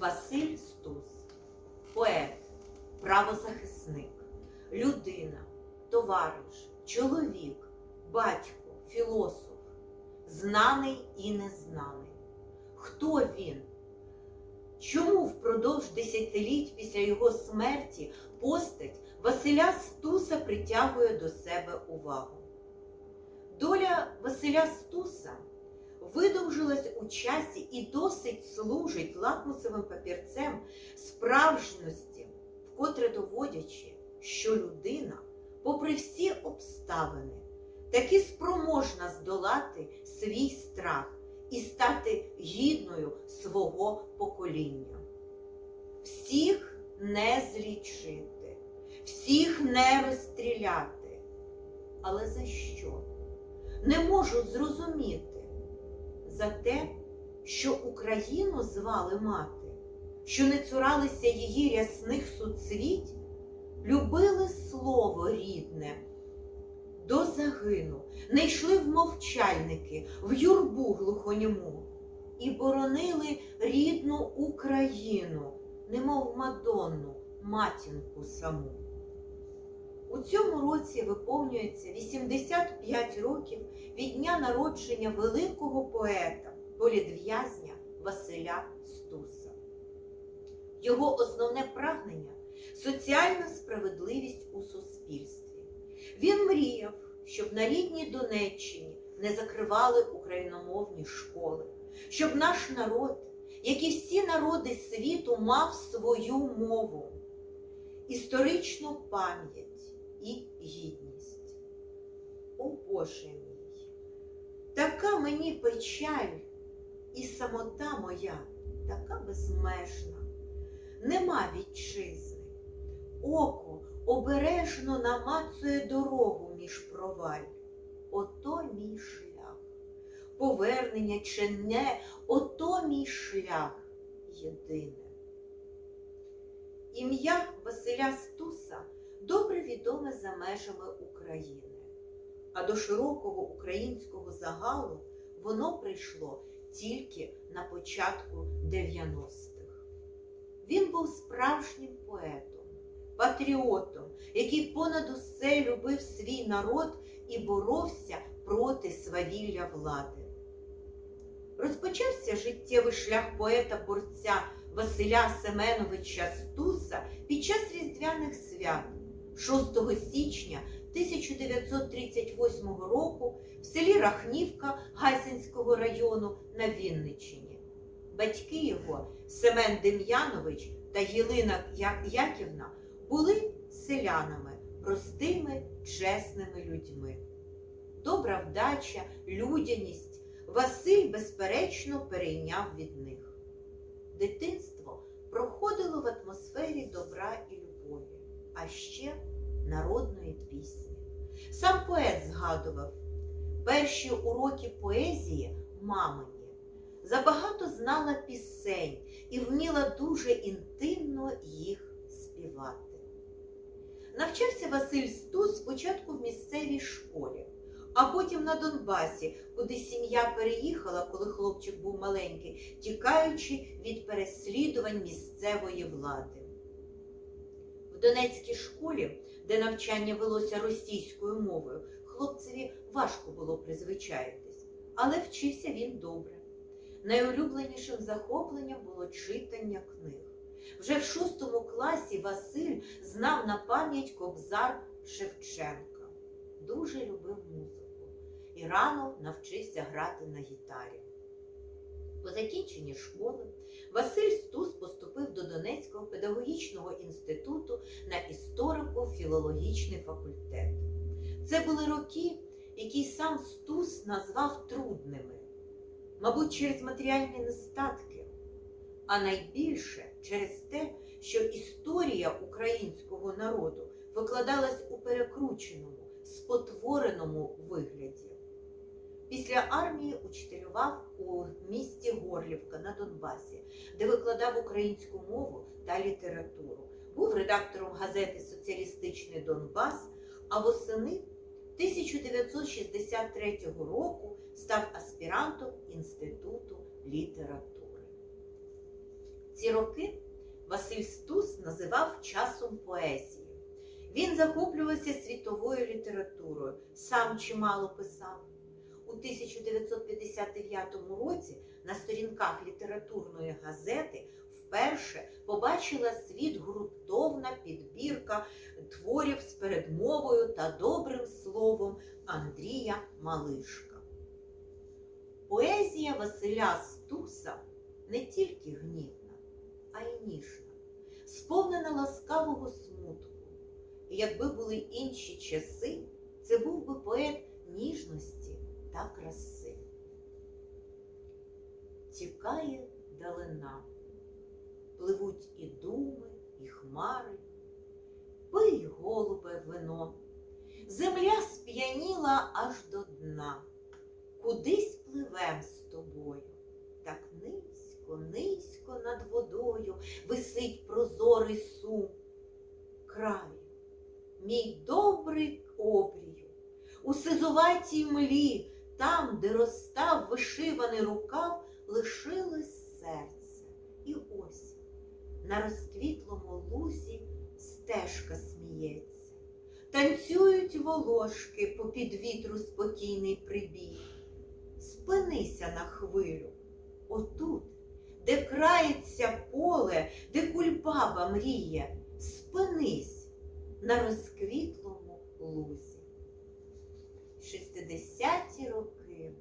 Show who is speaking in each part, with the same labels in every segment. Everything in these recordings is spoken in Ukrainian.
Speaker 1: Василь Стус, поет, правозахисник, людина, товариш, чоловік, батько, філософ, знаний і незнаний. Хто він? Чому впродовж десятиліть після його смерті постать Василя Стуса притягує до себе увагу? Доля Василя Стуса видовжилась у часі і досить служить лакмусовим папірцем справжності, вкотре доводячи, що людина, попри всі обставини, таки спроможна здолати свій страх і стати гідною свого покоління. Всіх не злічити, всіх не розстріляти. Але за що? Не можу зрозуміти. За те, що Україну звали мати, що не цуралися її рясних суцвіть, любили слово рідне до загину, не йшли в мовчальники, в юрбу глухоньму і боронили рідну Україну, немов Мадонну, матінку саму. У цьому році виповнюється 85 років від дня народження великого поета, політв'язня Василя Стуса. Його основне прагнення соціальна справедливість у суспільстві. Він мріяв, щоб на рідній Донеччині не закривали україномовні школи, щоб наш народ, як і всі народи світу, мав свою мову, історичну пам'ять і гідність. О Боже мій, така мені печаль і самота моя така безмежна, нема вітчизни, око обережно намацує дорогу між проваль. Ото мій шлях, повернення чи не, ото мій шлях єдине. Ім'я Василя Стуса добре відоме за межами України, а до широкого українського загалу воно прийшло тільки на початку 90-х. Він був справжнім поетом, патріотом, який понад усе любив свій народ і боровся проти свавілля влади. Розпочався життєвий шлях поета-борця Василя Семеновича Стуса під час Різдвяних свят 6 січня 1938 року в селі Рахнівка Гайсинського району на Вінниччині. Батьки його Семен Дем'янович та Єлина Яківна були селянами, простими, чесними людьми. Добра вдача, людяність Василь, безперечно, перейняв від них. Дитинство проходило в атмосфері добра і любові, а ще народної пісні. Сам поет згадував перші уроки поезії мамині. Забагато знала пісень і вміла дуже інтимно їх співати. Навчався Василь Стус спочатку в місцевій школі, а потім на Донбасі, куди сім'я переїхала, коли хлопчик був маленький, тікаючи від переслідувань місцевої влади. В Донецькій школі, де навчання велося російською мовою, хлопцеві важко було призвичаїтись, але вчився він добре. Найулюбленішим захопленням було читання книг. Вже в шостому класі Василь знав на пам'ять кобзар Шевченка. Дуже любив музику і рано навчився грати на гітарі. По закінченні школи Василь Стус поступив до Донецького педагогічного інституту на історико-філологічний факультет. Це були роки, які сам Стус назвав трудними, мабуть, через матеріальні нестатки, а найбільше через те, що історія українського народу викладалась у перекрученому, спотвореному вигляді. Після армії учителював у місті Горлівка на Донбасі, де викладав українську мову та літературу. Був редактором газети Соціалістичний Донбас, а восени 1963 року став аспірантом Інституту літератури. ці роки Василь Стус називав часом поезії. Він захоплювався світовою літературою, сам чимало писав. У 1959 році на сторінках літературної газети вперше побачила світ ґрунтовна підбірка творів з передмовою та добрим словом Андрія Малишка. Поезія Василя Стуса не тільки гнівна, а й ніжна, сповнена ласкавого смутку. І якби були інші часи, це був би поет ніжності та краси. Тікає далина, пливуть і думи, і хмари, пий, голубе, вино. Земля сп'яніла аж до дна, кудись пливем з тобою, так низько, низько над водою висить прозорий сум. Краю, мій добрий обрію, у сизуватій млі, там, де розстав вишиваний рукав, лишилось серце. І ось на розквітлому лузі стежка сміється. Танцюють волошки попід вітру спокійний прибій. Спинися на хвилю, отут, де крається поле, де кульбаба мріє, спинись на розквітлому лузі. 60-ті роки.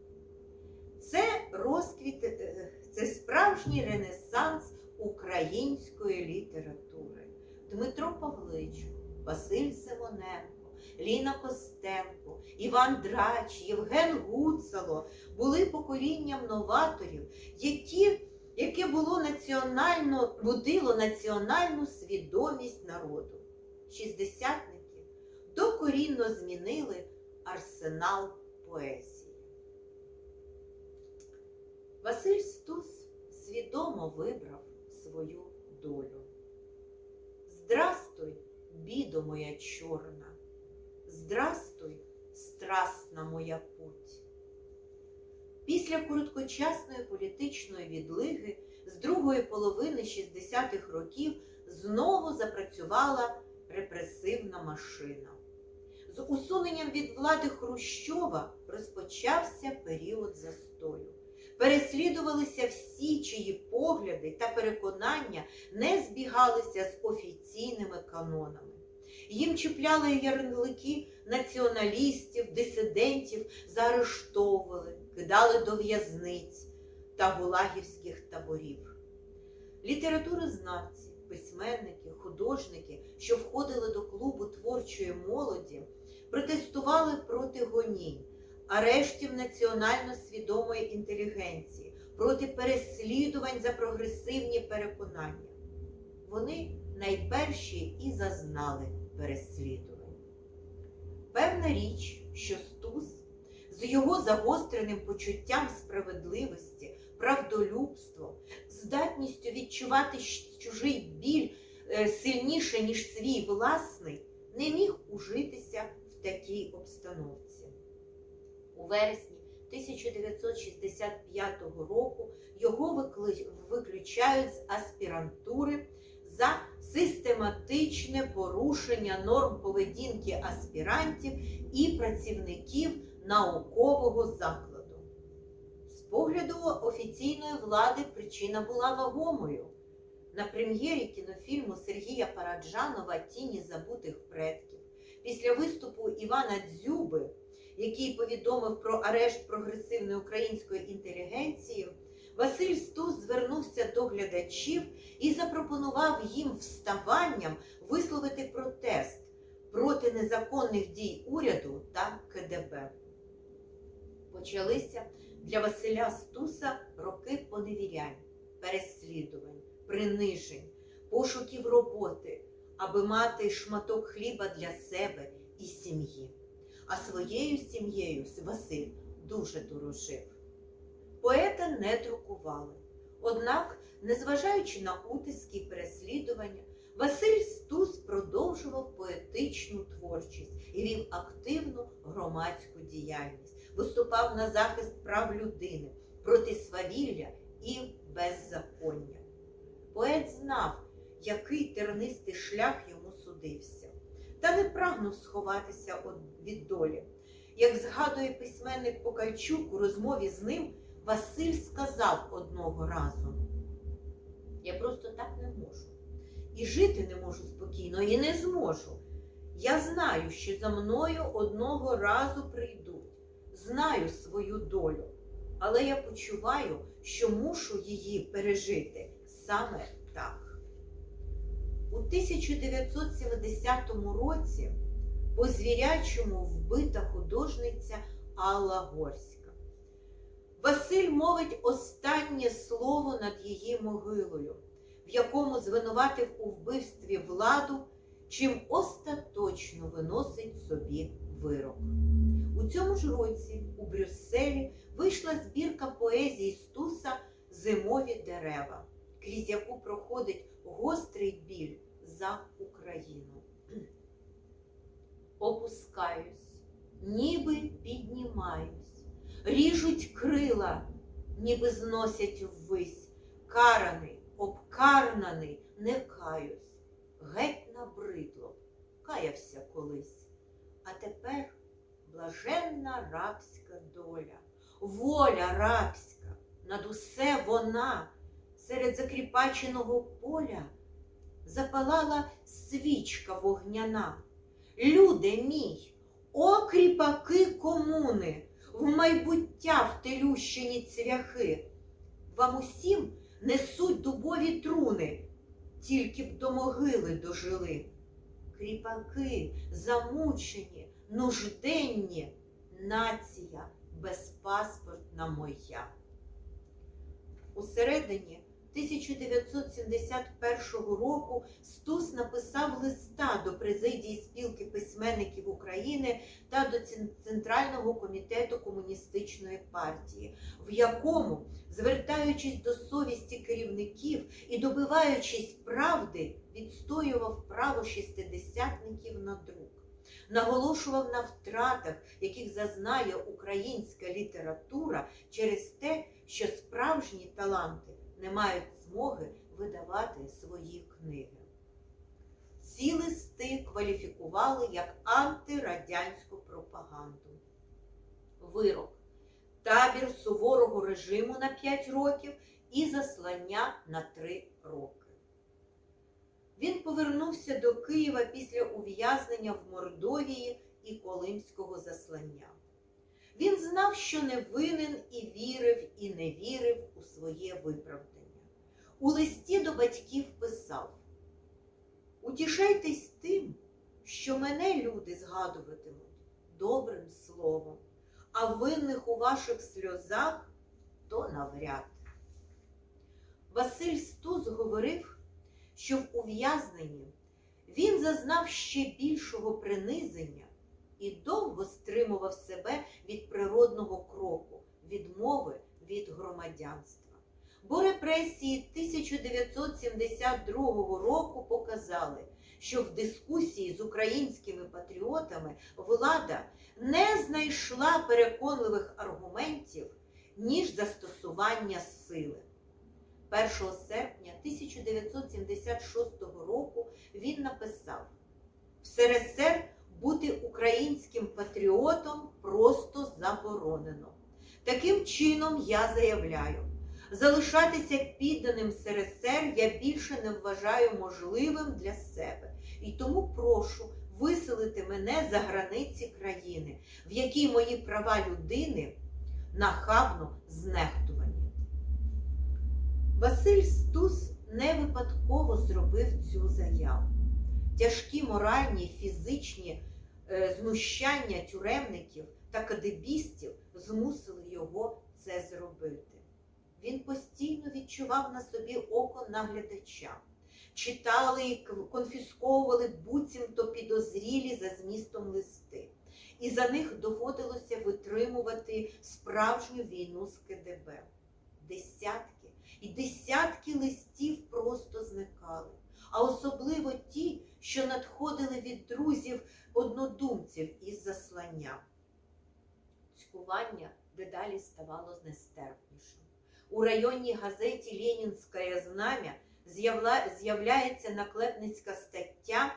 Speaker 1: Це розквіт, е, це справжній ренесанс української літератури. Дмитро Павличко, Василь Симоненко, Ліна Костенко, Іван Драч, Євген Гуцало були поколінням новаторів, які, яке було національно, будило національну свідомість народу. Шістдесятники докорінно змінили арсенал поезії. Василь Стус свідомо вибрав свою долю. Здрастуй, бідо моя чорна, здрастуй, страстна моя путь. Після короткочасної політичної відлиги з другої половини 60-х років знову запрацювала репресивна машина. З усуненням від влади Хрущова розпочався період застою. Переслідувалися всі, чиї погляди та переконання не збігалися з офіційними канонами. Їм чіпляли ярлики націоналістів, дисидентів, заарештовували, кидали до в'язниць та гулагівських таборів. Літературознавці, письменники, художники, що входили до клубу творчої молоді, протестували проти гонінь, арештів національно свідомої інтелігенції, проти переслідувань за прогресивні переконання. Вони найперші і зазнали переслідувань. Певна річ, що Стус з його загостреним почуттям справедливості, правдолюбством, здатністю відчувати чужий біль е, сильніше, ніж свій власний, не міг ужитися в такій обстановці. У вересні 1965 року його виключають з аспірантури за систематичне порушення норм поведінки аспірантів і працівників наукового закладу. З погляду офіційної влади причина була вагомою. На прем'єрі кінофільму Сергія Параджанова Тіні забутих предків після виступу Івана Дзюби, який повідомив про арешт прогресивної української інтелігенції, Василь Стус звернувся до глядачів і запропонував їм вставанням висловити протест проти незаконних дій уряду та КДБ. Почалися для Василя Стуса роки поневірянь, переслідувань, принижень, пошуків роботи, аби мати шматок хліба для себе і сім'ї. А своєю сім'єю Василь дуже дорожив. Поета не друкували. Однак, незважаючи на утиски і переслідування, Василь Стус продовжував поетичну творчість і вів активну громадську діяльність, виступав на захист прав людини проти свавілля і беззаконня. Поет тернистий шлях йому судився, та не прагнув сховатися від долі. Як згадує письменник Покальчук у розмові з ним, Василь сказав одного разу: Я просто так не можу. І жити не можу спокійно, і не зможу. Я знаю, що за мною одного разу прийдуть, знаю свою долю, але я почуваю, що мушу її пережити саме. У 1970 році по звірячому вбита художниця Алла Горська. Василь мовить останнє слово над її могилою, в якому звинуватив у вбивстві владу, чим остаточно виносить собі вирок. У цьому ж році у Брюсселі вийшла збірка поезії Стуса Зимові дерева, крізь яку проходить гострий біль за Україну. Опускаюсь, ніби піднімаюсь, ріжуть крила, ніби зносять ввись, караний, обкарнаний, не каюсь, геть набридло, каявся колись. А тепер блаженна рабська доля, воля рабська, над усе вона серед закріпаченого поля запалала свічка вогняна. Люде мій, о кріпаки комуни, в майбуття втелющені цвяхи, вам усім несуть дубові труни, тільки б до могили дожили. Кріпаки, замучені, нужденні, нація безпаспортна моя. Усередині 1971 року Стус написав листа до президії спілки письменників України та до Центрального комітету комуністичної партії, в якому, звертаючись до совісті керівників і добиваючись правди, відстоював право шістидесятників на друк. Наголошував на втратах, яких зазнає українська література через те, що справжні таланти не мають змоги видавати свої книги. Ці листи кваліфікували як антирадянську пропаганду. Вирок табір суворого режиму на 5 років і заслання на 3 роки. Він повернувся до Києва після ув'язнення в Мордовії і Колимського заслання. Він знав, що не винен і вірив, і не вірив у своє виправдання. У листі до батьків писав: Утішайтесь тим, що мене люди згадуватимуть добрим словом, а винних у ваших сльозах то навряд. Василь Стус говорив, що в ув'язненні він зазнав ще більшого принизення і довго стримував себе від природного кроку, відмови від громадянства. Бо репресії 1972 року показали, що в дискусії з українськими патріотами влада не знайшла переконливих аргументів, ніж застосування сили. 1 серпня 1976 року він написав: в СРСР бути українським патріотом просто заборонено. Таким чином я заявляю, залишатися підданим СРСР я більше не вважаю можливим для себе. І тому прошу виселити мене за границі країни, в якій мої права людини нахабно знехтувані. Василь Стус не випадково зробив цю заяву. Тяжкі моральні фізичні е, знущання тюремників та кадебістів змусили його це зробити. Він постійно відчував на собі око наглядача, читали і конфісковували буцімто підозрілі за змістом листи, і за них доводилося витримувати справжню війну з КДБ. Десятки і десятки листів просто зникали, а особливо ті, що надходили від друзів однодумців із заслання. Цькування дедалі ставало нестерпнішим. У районній газеті Ленінське знам'я з'являється наклепницька стаття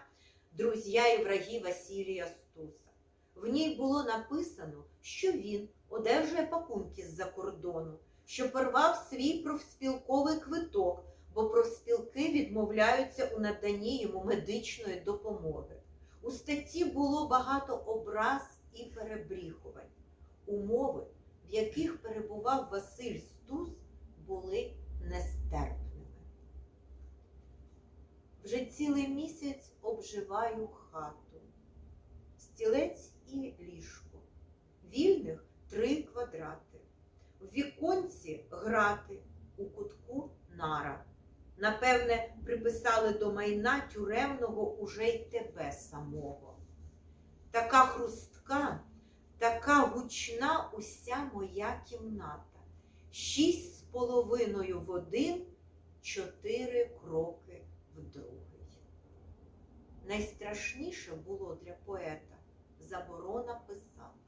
Speaker 1: Друзя і враги Василія Стуса. В ній було написано, що він одержує пакунки з-за кордону, що порвав свій профспілковий квиток, бо профспілки відмовляються у наданні йому медичної допомоги. У статті було багато образ і перебріхувань. Умови, в яких перебував Василь Стус, були нестерпними. Вже цілий місяць обживаю хату, стілець і ліжко. Вільних три квадрати. В віконці грати, у кутку нара. Напевне, приписали до майна тюремного уже й тебе самого. Така хрустка, така гучна уся моя кімната. Шість з половиною в один, чотири кроки в другий. Найстрашніше було для поета заборона писати.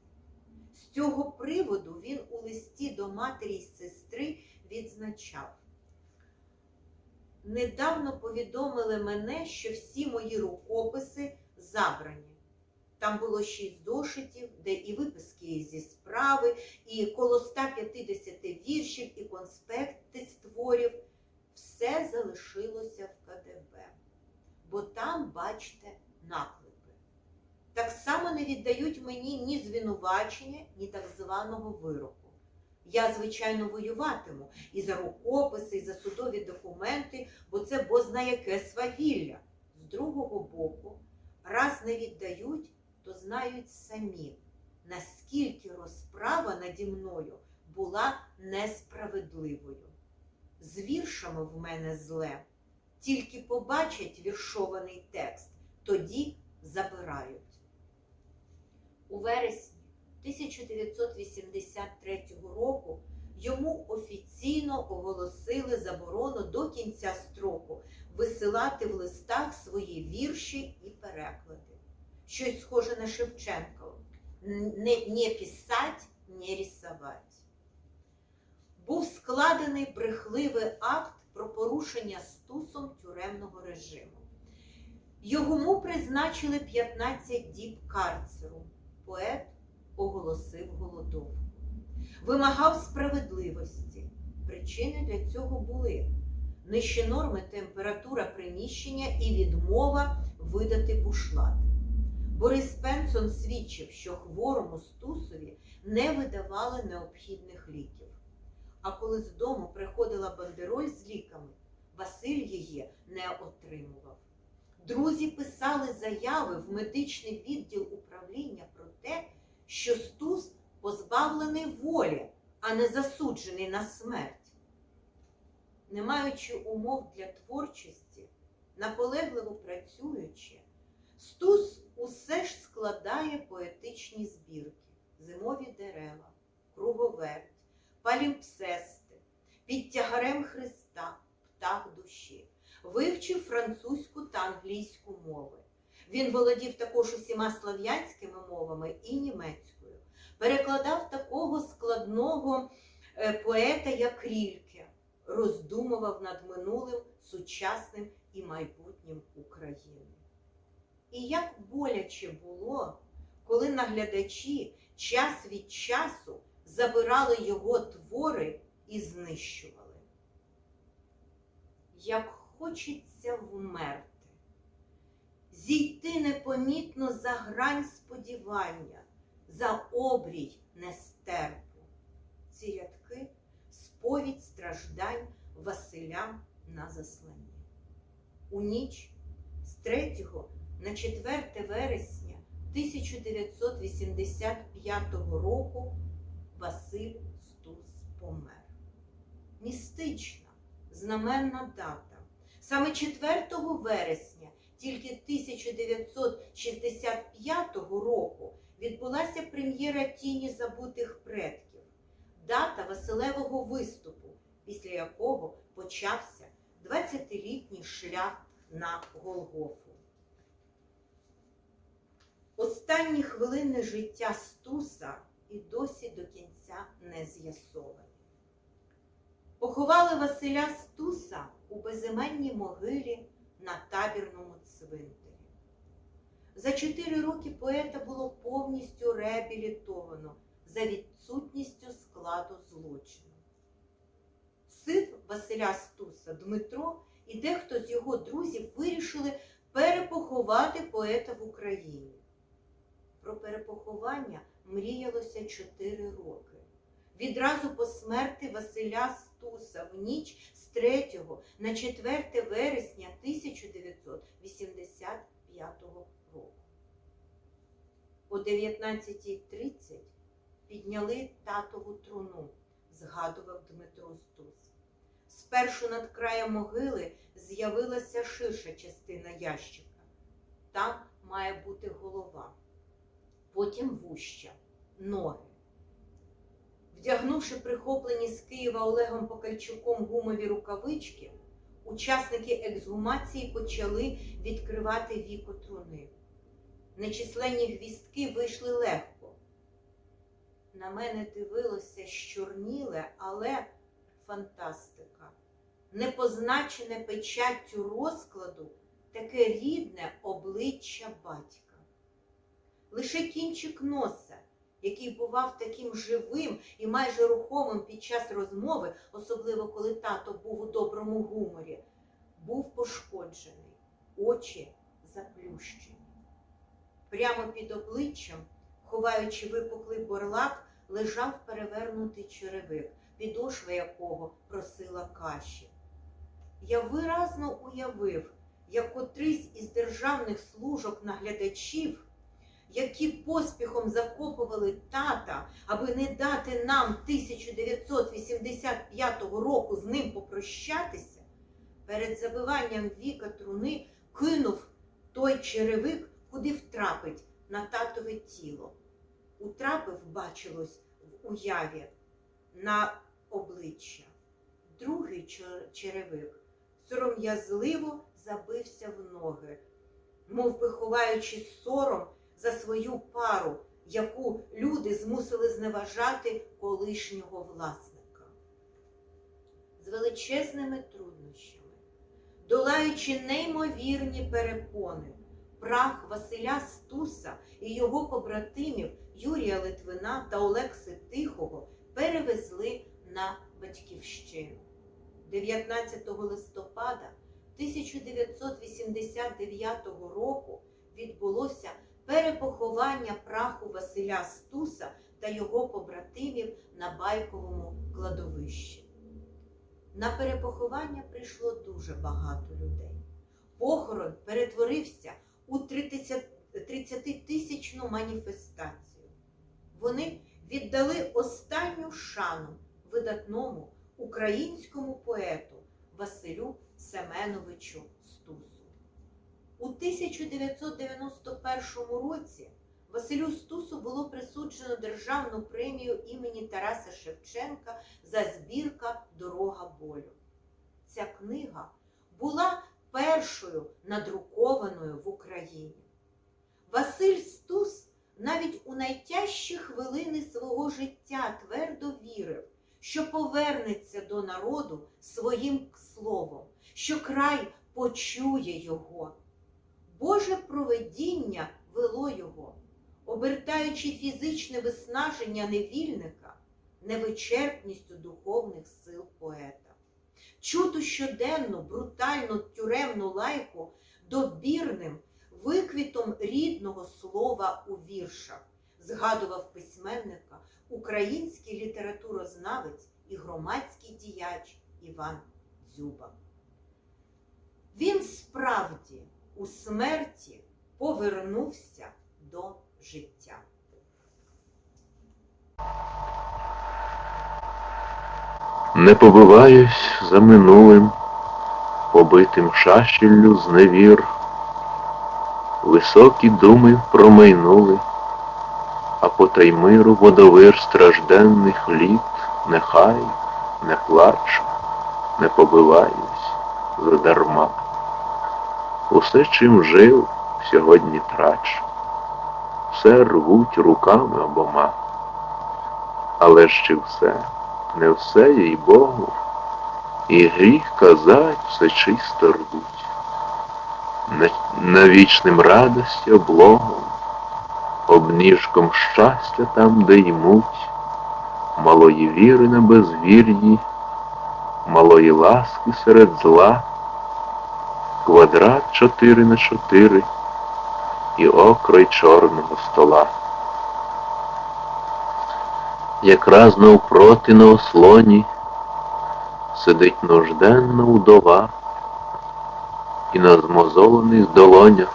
Speaker 1: З цього приводу він у листі до матері й сестри відзначав. Недавно повідомили мене, що всі мої рукописи забрані. Там було шість зошитів, де і виписки зі справи, і коло 150 віршів, і конспекти з творів. Все залишилося в КДБ. Бо там, бачите, наклепи. Так само не віддають мені ні звинувачення, ні так званого вироку. Я, звичайно, воюватиму і за рукописи, і за судові документи, бо це бозна яке свавілля. З другого боку, раз не віддають, то знають самі, наскільки розправа наді мною була несправедливою. З віршами в мене зле, тільки побачать віршований текст, тоді забирають. У вересні 1983 року йому офіційно оголосили заборону до кінця строку висилати в листах свої вірші і переклади. Щось схоже на Шевченка. Не, не писать, не рисовать. Був складений брехливий акт про порушення стусом тюремного режиму. Йому призначили 15 діб карцеру. Поет оголосив голодовку. Вимагав справедливості. Причини для цього були нижче норми температура приміщення і відмова видати бушлати. Борис Пенсон свідчив, що хворому стусові не видавали необхідних ліків. А коли з дому приходила бандероль з ліками, Василь її не отримував. Друзі писали заяви в медичний відділ управління про те, що Стус позбавлений волі, а не засуджений на смерть. Не маючи умов для творчості, наполегливо працюючи, Стус усе ж складає поетичні збірки, зимові дерева, круговерть, палімпсести, під тягарем Христа, птах душі, вивчив французьку та англійську мови. Він володів також усіма слов'янськими мовами і німецькою, перекладав такого складного е, поета, як Рільке, роздумував над минулим, сучасним і майбутнім України. І як боляче було, коли наглядачі час від часу забирали його твори і знищували. Як хочеться вмерти, зійти непомітно за грань сподівання, за обрій нестерпу. Ці рядки сповідь страждань Василя на засланні. У ніч з 3 на 4 вересня 1985 року Василь Стус помер. Містична, знаменна дата. Саме 4 вересня тільки 1965 року відбулася прем'єра Тіні забутих предків, дата Василевого виступу, після якого почався 20-літній шлях на Голгофу. Останні хвилини життя Стуса і досі до кінця не з'ясовані. Поховали Василя Стуса у безіменній могилі на табірному цвинтарі. За чотири роки поета було повністю реабілітовано за відсутністю складу злочину. Син Василя Стуса Дмитро і дехто з його друзів вирішили перепоховати поета в Україні. Про перепоховання мріялося чотири роки. Відразу по смерти Василя Стуса в ніч 3 на 4 вересня 1985 року. О 19.30 підняли татову труну, згадував Дмитро Стус. Спершу над краєм могили з'явилася ширша частина ящика. Там має бути голова, потім вуща, ноги. Вдягнувши прихоплені з Києва Олегом Покальчуком гумові рукавички, учасники ексгумації почали відкривати віко труни. Нечисленні гвістки вийшли легко. На мене дивилося щорніле, але фантастика. Непозначене печаттю розкладу таке рідне обличчя батька. Лише кінчик носа, який бував таким живим і майже рухомим під час розмови, особливо коли тато був у доброму гуморі, був пошкоджений, очі заплющені. Прямо під обличчям, ховаючи випуклий борлак, лежав перевернутий черевик, підошва якого просила каші. Я виразно уявив, як котрийсь із державних служок наглядачів, які поспіхом закопували тата, аби не дати нам 1985 року з ним попрощатися, перед забиванням віка труни кинув той черевик, куди втрапить на татове тіло. Утрапив, бачилось в уяві на обличчя. Другий черевик сором'язливо забився в ноги, мов би ховаючи сором за свою пару, яку люди змусили зневажати колишнього власника. З величезними труднощами, долаючи неймовірні перепони, прах Василя Стуса і його побратимів Юрія Литвина та Олекси Тихого перевезли на батьківщину. 19 листопада 1989 року відбулося перепоховання праху Василя Стуса та його побратимів на байковому кладовищі. На перепоховання прийшло дуже багато людей. Похорон перетворився у 30-тисячну маніфестацію. Вони віддали останню шану видатному українському поету Василю Семеновичу. У 1991 році Василю Стусу було присуджено державну премію імені Тараса Шевченка за збірка Дорога болю. Ця книга була першою надрукованою в Україні. Василь Стус навіть у найтяжчі хвилини свого життя твердо вірив, що повернеться до народу своїм словом, що край почує його. Боже провидіння вело його, обертаючи фізичне виснаження невільника невичерпністю духовних сил поета. Чуту щоденну, брутальну тюремну лайку добірним виквітом рідного слова у віршах, згадував письменника український літературознавець і громадський діяч Іван Дзюба. Він справді у смерті повернувся до життя.
Speaker 2: Не побиваюсь за минулим, побитим шащеллю зневір. Високі думи промайнули, а по таймиру водовир стражденних літ нехай не плачу, не побиваюсь задарма. Усе, чим жив, сьогодні трачу, все рвуть руками обома. Але ж чи все? не все, їй Богу, і гріх казать все чисто рвуть. На, на вічним радості облогом, обніжком щастя там, де ймуть, малої віри на безвір'ї, малої ласки серед зла, квадрат чотири на чотири і окрай чорного стола. Якраз навпроти на ослоні сидить нужденна удова, і на змозолених долонях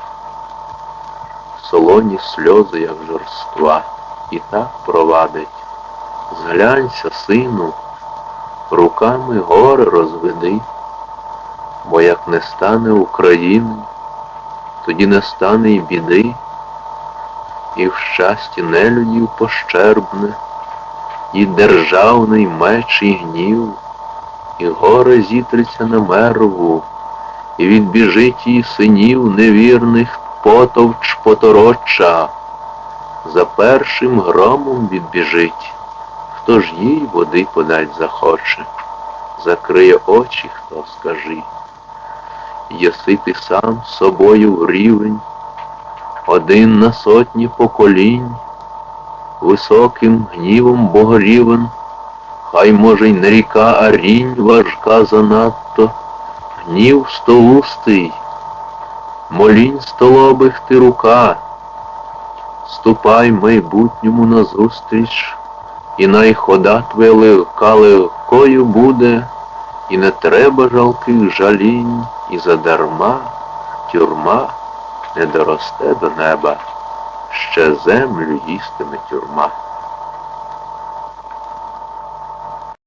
Speaker 2: солоні сльози, як жорства, і так провадить. Зглянься, сину, руками гори розведи, бо як не стане України, тоді не стане й біди, і в щасті нелюдів пощербне, і державний меч і гнів, і горе зітриться на мерву, і відбіжить її синів невірних потовч потороча. За першим громом відбіжить, хто ж їй води подать захоче, закриє очі, хто скажи. Єси ти сам собою в рівень, один на сотні поколінь, високим гнівом богорівен, хай може й не ріка, а рінь важка занадто, гнів столустий, молінь столобих ти рука, ступай майбутньому назустріч, і най хода твоя легка легкою буде, і не треба жалких жалінь, і задарма тюрма не доросте до неба, ще землю їстиме тюрма.